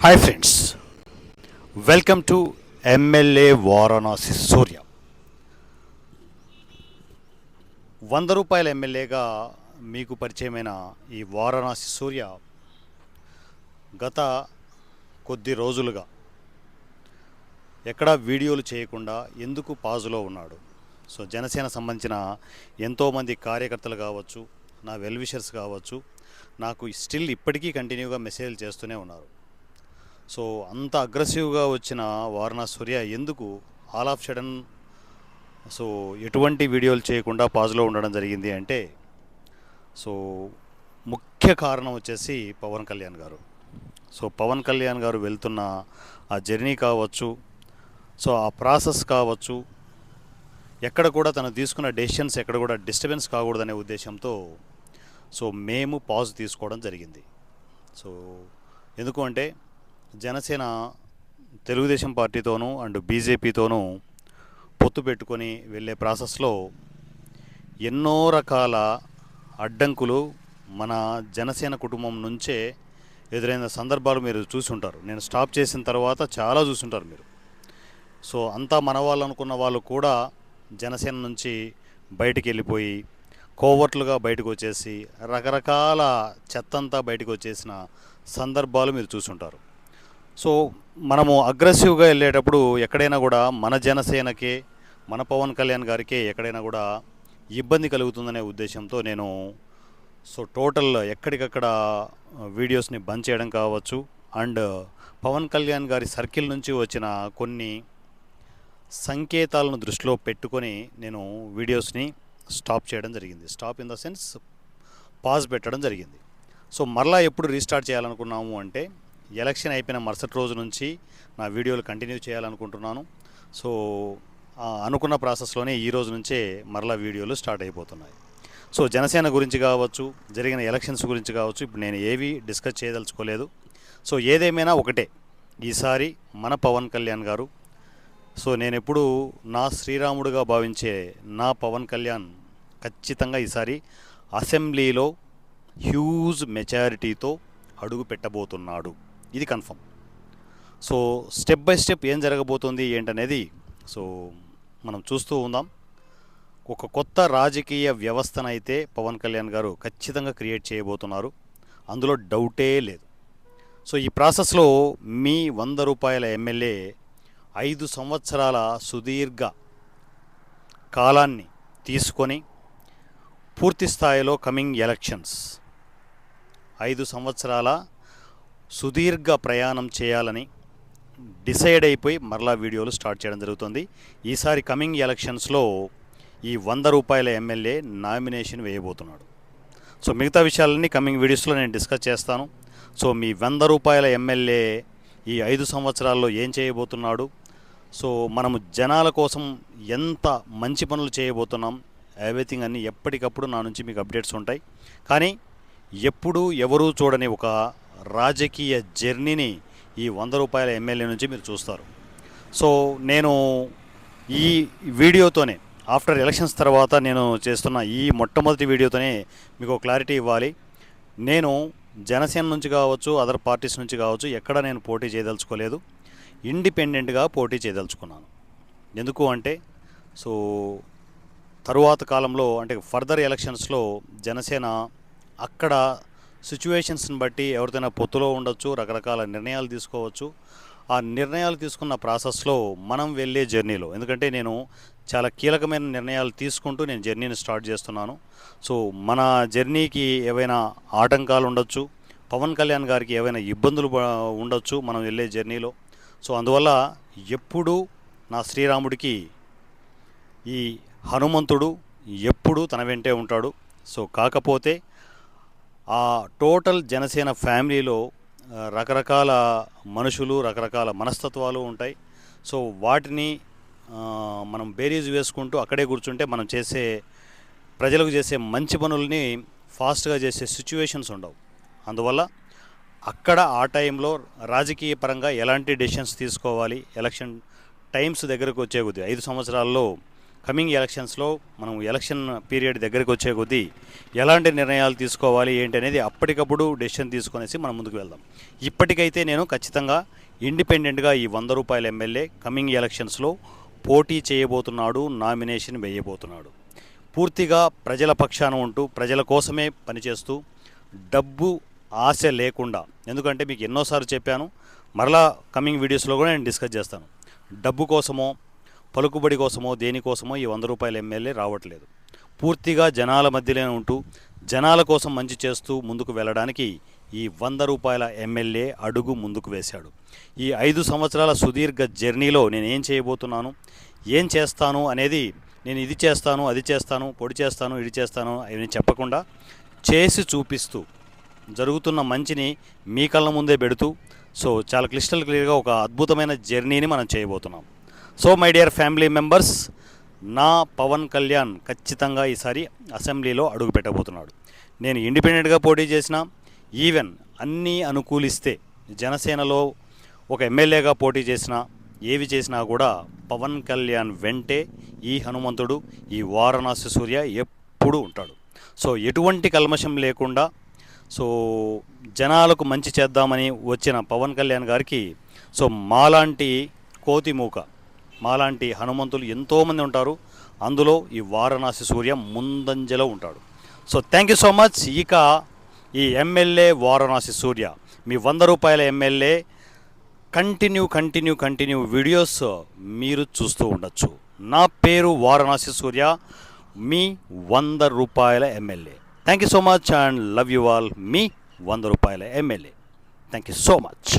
Hi friends welcome to MLA Varanasi Surya వంద రూపాయల ఎమ్మెల్యేగా మీకు పరిచయమైన ఈ వారణాసి సూర్య గత కొద్ది రోజులుగా ఎక్కడా వీడియోలు చేయకుండా ఎందుకు పాజులో ఉన్నాడు? సో జనసేన సంబంధించిన ఎంతోమంది కార్యకర్తలు కావచ్చు నా వెల్విషర్స్ కావచ్చు నాకు స్టిల్ ఇప్పటికీ కంటిన్యూగా మెసేజ్లు చేస్తూనే ఉన్నారు. సో అంత అగ్రెసివ్గా వచ్చిన వారణా సూర్య ఎందుకు? ఆల్ ఆఫ్ సడన్ సో ఎటువంటి వీడియోలు చేయకుండా పాజ్లో ఉండడం జరిగింది అంటే సో ముఖ్య కారణం వచ్చేసి పవన్ కళ్యాణ్ గారు. సో పవన్ కళ్యాణ్ గారు వెళ్తున్న ఆ జర్నీ కావచ్చు సో ఆ ప్రాసెస్ కావచ్చు ఎక్కడ కూడా తను తీసుకున్న డెసిషన్స్ ఎక్కడ కూడా డిస్టర్బెన్స్ కాకూడదనే ఉద్దేశంతో సో మేము పాజ్ తీసుకోవడం జరిగింది. సో ఎందుకు అంటే జనసేన తెలుగుదేశం పార్టీతోనూ అండ్ బీజేపీతోనూ పొత్తు పెట్టుకొని వెళ్ళే ప్రాసెస్లో ఎన్నో రకాల అడ్డంకులు మన జనసేన కుటుంబం నుంచే ఎదురైన సందర్భాలు మీరు చూసుంటారు. నేను స్టాప్ చేసిన తర్వాత చాలా చూసుంటారు మీరు. సో అంతా మన వాళ్ళు అనుకున్న వాళ్ళు కూడా జనసేన నుంచి బయటికి వెళ్ళిపోయి కోవట్లుగా బయటకు వచ్చేసి రకరకాల చెత్తంతా బయటకు వచ్చేసిన సందర్భాలు మీరు చూసుంటారు. సో మనము అగ్రెసివ్గా వెళ్ళేటప్పుడు ఎక్కడైనా కూడా మన జనసేనకే మన పవన్ కళ్యాణ్ గారికే ఎక్కడైనా కూడా ఇబ్బంది కలుగుతుందనే ఉద్దేశంతో నేను సో టోటల్ ఎక్కడికక్కడ వీడియోస్ని బంద్ చేయడం కావచ్చు. అండ్ పవన్ కళ్యాణ్ గారి సర్కిల్ నుంచి వచ్చిన కొన్ని సంకేతాలను దృష్టిలో పెట్టుకొని నేను వీడియోస్ని స్టాప్ చేయడం జరిగింది. Stop in the sense pause పెట్టడం జరిగింది. సో మరలా ఎప్పుడు రీస్టార్ట్ చేయాలనుకున్నాము అంటే ఎలక్షన్ అయిపోయిన మరుసటి రోజు నుంచి నా వీడియోలు కంటిన్యూ చేయాలనుకుంటున్నాను. సో అనుకున్న ప్రాసెస్లోనే ఈ రోజు నుంచే మరలా వీడియోలు స్టార్ట్ అయిపోతున్నాయి. సో జనసేన గురించి కావచ్చు జరిగిన ఎలక్షన్స్ గురించి కావచ్చు ఇప్పుడు నేను ఏవి డిస్కస్ చేయదలుచుకోలేదు. సో ఏదేమైనా ఒకటే ఈసారి మన పవన్ కళ్యాణ్ గారు సో నేను ఎప్పుడు నా శ్రీరాముడుగా భావించే నా పవన్ కళ్యాణ్ ఖచ్చితంగా ఈసారి అసెంబ్లీలో హ్యూజ్ మెజారిటీతో అడుగు పెట్టబోతున్నాడు. ఇది confirm. So step by step ఏం జరగబోతుంది ఏంటనేది సో మనం చూస్తూ ఉందాం. ఒక కొత్త రాజకీయ వ్యవస్థనైతే పవన్ కళ్యాణ్ గారు ఖచ్చితంగా క్రియేట్ చేయబోతున్నారు. అందులో డౌటే లేదు. సో ఈ ప్రాసెస్లో మీ వంద రూపాయల ఎమ్మెల్యే ఐదు సంవత్సరాల సుదీర్ఘ కాలాన్ని తీసుకొని పూర్తి స్థాయిలో కమింగ్ ఎలక్షన్స్. ఐదు సంవత్సరాల సుదీర్ఘ ప్రయాణం చేయాలని డిసైడ్ అయిపోయి మరలా వీడియోలు స్టార్ట్ చేయడం జరుగుతుంది. ఈసారి కమింగ్ ఎలక్షన్స్లో ఈ వంద రూపాయల ఎమ్మెల్యే నామినేషన్ వేయబోతున్నాడు. సో మిగతా విషయాలన్నీ కమింగ్ వీడియోస్లో నేను డిస్కస్ చేస్తాను. సో మీ వంద రూపాయల ఎమ్మెల్యే ఈ ఐదు సంవత్సరాల్లో ఏం చేయబోతున్నాడు? సో మనము జనాల కోసం ఎంత మంచి పనులు చేయబోతున్నాం? ఎవ్రీథింగ్ అన్నీ ఎప్పటికప్పుడు నా నుంచి మీకు అప్డేట్స్ ఉంటాయి. కానీ ఎప్పుడు ఎవరూ చూడని ఒక రాజకీయ జర్నీని ఈ వంద రూపాయల ఎమ్మెల్యే నుంచి మీరు చూస్తారు. సో నేను ఈ వీడియోతోనే ఆఫ్టర్ ఎలక్షన్స్ తర్వాత నేను చేస్తున్న ఈ మొట్టమొదటి వీడియోతోనే మీకు క్లారిటీ ఇవ్వాలి. నేను జనసేన నుంచి కావచ్చు అదర్ పార్టీస్ నుంచి కావచ్చు ఎక్కడ నేను పోటీ చేయదలుచుకోలేదు. ఇండిపెండెంట్గా పోటీ చేయదలుచుకున్నాను. ఎందుకు అంటే సో తరువాత కాలంలో అంటే ఫర్దర్ ఎలక్షన్స్లో జనసేన అక్కడ సిచ్యువేషన్స్ని బట్టి ఎవరిదైనా పొత్తులో ఉండొచ్చు రకరకాల నిర్ణయాలు తీసుకోవచ్చు. ఆ నిర్ణయాలు తీసుకున్న ప్రాసెస్లో మనం వెళ్ళే జర్నీలో ఎందుకంటే నేను చాలా కీలకమైన నిర్ణయాలు తీసుకుంటూ నేను జర్నీని స్టార్ట్ చేస్తున్నాను. సో మన జర్నీకి ఏవైనా ఆటంకాలు ఉండొచ్చు పవన్ కళ్యాణ్ గారికి ఏవైనా ఇబ్బందులు ఉండొచ్చు మనం వెళ్ళే జర్నీలో. సో అందువల్ల ఎప్పుడూ నా శ్రీరాముడికి ఈ హనుమంతుడు ఎప్పుడూ తన వెంటే ఉంటాడు. సో కాకపోతే ఆ టోటల్ జనసేన ఫ్యామిలీలో రకరకాల మనుషులు రకరకాల మనస్తత్వాలు ఉంటాయి. సో వాటిని మనం బేరీజ్ వేసుకుంటూ అక్కడే కూర్చుంటే మనం చేసే ప్రజలకు చేసే మంచి పనుల్ని ఫాస్ట్గా చేసే సిచ్యువేషన్స్ ఉండవు. అందువల్ల అక్కడ ఆ టైంలో రాజకీయ పరంగా ఎలాంటి డెసిషన్స్ తీసుకోవాలి ఎలక్షన్ టైమ్స్ దగ్గరకు వచ్చే కొద్ది ఐదు సంవత్సరాల్లో కమింగ్ ఎలక్షన్స్లో మనం ఎలక్షన్ పీరియడ్ దగ్గరికి వచ్చే కొద్దీ ఎలాంటి నిర్ణయాలు తీసుకోవాలి ఏంటి అనేది అప్పటికప్పుడు డెసిషన్ తీసుకొనేసి మనం ముందుకు వెళ్దాం. ఇప్పటికైతే నేను ఖచ్చితంగా ఇండిపెండెంట్గా ఈ వంద రూపాయల ఎమ్మెల్యే కమింగ్ ఎలక్షన్స్లో పోటీ చేయబోతున్నాడు నామినేషన్ వేయబోతున్నాడు. పూర్తిగా ప్రజల పక్షాన ఉంటూ ప్రజల కోసమే పనిచేస్తూ డబ్బు ఆశ లేకుండా ఎందుకంటే మీకు ఎన్నోసార్లు చెప్పాను మరలా కమింగ్ వీడియోస్లో కూడా నేను డిస్కస్ చేస్తాను. డబ్బు కోసమో పలుకుబడి కోసమో దేనికోసమో ఈ వంద రూపాయల ఎమ్మెల్యే రావట్లేదు. పూర్తిగా జనాల మధ్యలోనే ఉంటూ జనాల కోసం మంచి చేస్తూ ముందుకు వెళ్ళడానికి ఈ వంద రూపాయల ఎమ్మెల్యే అడుగు ముందుకు వేశాడు. ఈ ఐదు సంవత్సరాల సుదీర్ఘ జర్నీలో నేను ఏం చేయబోతున్నాను ఏం చేస్తాను అనేది నేను ఇది చేస్తాను అది చేస్తాను పొడి చేస్తాను ఇది చేస్తాను అని చెప్పకుండా చేసి చూపిస్తూ జరుగుతున్న మంచిని మీ కళ్ళ ముందే పెడుతూ సో చాలా క్లిస్టల్ క్లియర్గా ఒక అద్భుతమైన జర్నీని మనం చేయబోతున్నాం. So my dear family members నా పవన్ కళ్యాణ్ ఖచ్చితంగా ఈసారి అసెంబ్లీలో అడుగు పెట్టబోతున్నాడు. నేను ఇండిపెండెంట్గా పోటీ చేసిన ఈవెన్ అన్నీ అనుకూలిస్తే జనసేనలో ఒక ఎమ్మెల్యేగా పోటీ చేసిన ఏవి చేసినా కూడా పవన్ కళ్యాణ్ వెంటే ఈ హనుమంతుడు ఈ వారణాసి సూర్య ఎప్పుడూ ఉంటాడు. సో ఎటువంటి కల్మషం లేకుండా సో జనాలకు మంచి చేద్దామని వచ్చిన పవన్ కళ్యాణ్ గారికి సో మాలాంటి కోతిమూక మాలాంటి హనుమంతులు ఎంతోమంది ఉంటారు. అందులో ఈ వారణాసి సూర్య ముందంజలో ఉంటాడు. So thank you so much ఇక ఈ ఎమ్మెల్యే వారణాసి సూర్య మీ వంద రూపాయల MLA continue continue continue videos మీరు చూస్తూ ఉండొచ్చు. నా పేరు వారణాసి సూర్య మీ వంద రూపాయల MLA. Thank you so much and love you all మీ వంద రూపాయల MLA. Thank you so much